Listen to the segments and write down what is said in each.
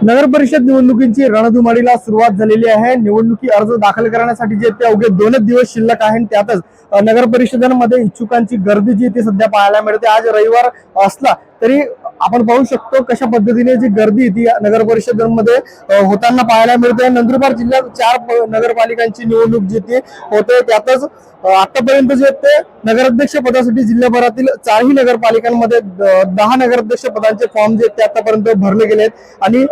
नगर परिषद निवडणुकींची रणधुमाडीला सुरुवात झालेली आहे. निवडणुकी अर्ज दाखल करण्यासाठी जे ते अवघे दोनच दिवस शिल्लक आहे त्यातच नगर परिषदांमध्ये इच्छुकांची गर्दी जी ती सध्या पाहायला मिळते. आज रविवार असला तरी आपण पाहू शकतो कशा पद्धतीने जी गर्दी ती या नगर परिषदांमध्ये होताना पाहायला मिळते. नंदुरबार जिल्ह्यात चार प- नगरपालिकांची निवडणूक जी ती होते त्यातच आतापर्यंत जे ते नगराध्यक्ष पदासाठी जिल्ह्याभरातील चारही नगरपालिकांमध्ये दहा नगराध्यक्ष पदांचे फॉर्म जे आहेत ते आतापर्यंत भरले गेले आहेत आणि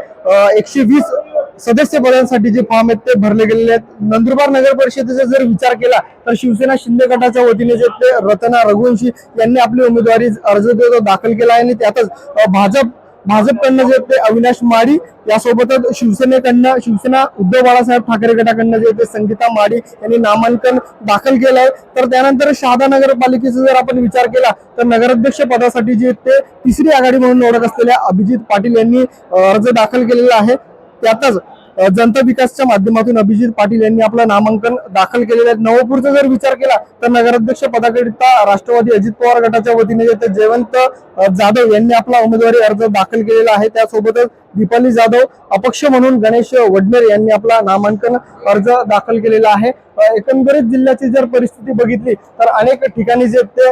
एकशे वीस सदस्य पदांसाठी जे फॉर्म आहेत ते भरले गेलेले आहेत. नंदुरबार नगर परिषदेचा जर विचार केला तर शिवसेना शिंदे गटाच्या वतीने जे ते रतना रघुवंशी यांनी आपली उमेदवारी अर्ज दाखल केला आहे आणि त्यातच भाजप भाजपकडनं जे ते अविनाश माडी यासोबतच शिवसेनेकडनं शिवसेना उद्धव बाळासाहेब ठाकरे गटाकडनं जे ते संगीता माडी यांनी नामांकन दाखल केलं आहे तर त्यानंतर शहादा नगरपालिकेचा जर आपण विचार केला तर नगराध्यक्ष पदासाठी जे ते तिसरी आघाडी म्हणून ओळख असलेल्या अभिजित पाटील यांनी अर्ज दाखल केलेला आहे. त्यातच जनता विकासच्या माध्यमातून अभिजित पाटील यांनी आपलं नामांकन दाखल केलेलं आहे. नवपूरचा जर विचार केला तर नगराध्यक्ष पदाकरिता राष्ट्रवादी अजित पवार गटाच्या वतीने जयवंत जाधव यांनी आपला उमेदवारी अर्ज दाखल केलेला आहे. त्यासोबतच दीपाली जाधव अपक्ष म्हणून गणेश वडनेर यांनी आपला नामांकन अर्ज दाखल केलेला आहे. एकंदरीत जिल्ह्याची जर परिस्थिती बघितली तर अनेक ठिकाणी जे ते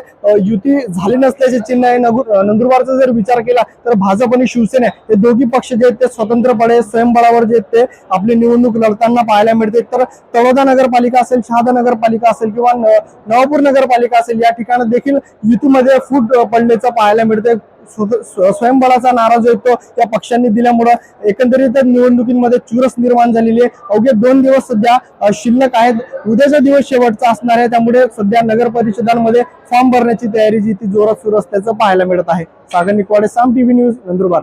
युती झाली नसल्याचे चिन्ह आहे. नंदुरबारचा जर विचार केला तर भाजप आणि शिवसेना हे दोघी पक्ष जे आहेत ते स्वतंत्रपणे स्वयंबळावर जे आहेत ते आपली निवडणूक लढताना पाहायला मिळते. तर तळोदा नगरपालिका असेल शहादा नगरपालिका असेल किंवा नवापूर नगरपालिका असेल या ठिकाणी देखील युतीमध्ये फूट पडल्याचं पाहायला मिळते. स्वयंबळाचा नारा जो आहे तो या पक्षांनी दिल्यामुळं एकंदरीत निवडणुकीमध्ये चुरस निर्माण झालेली आहे. अवघे दोन दिवस सध्या शिल्लक आहेत. उद्याचा दिवस शेवटचा असणार आहे. त्यामुळे सध्या नगर परिषदांमध्ये फॉर्म भरण्याची तयारी जी ती जोरात सुरू असल्याचं पाहायला मिळत आहे. Sagar Nikwade Saam TV news Nandurbar.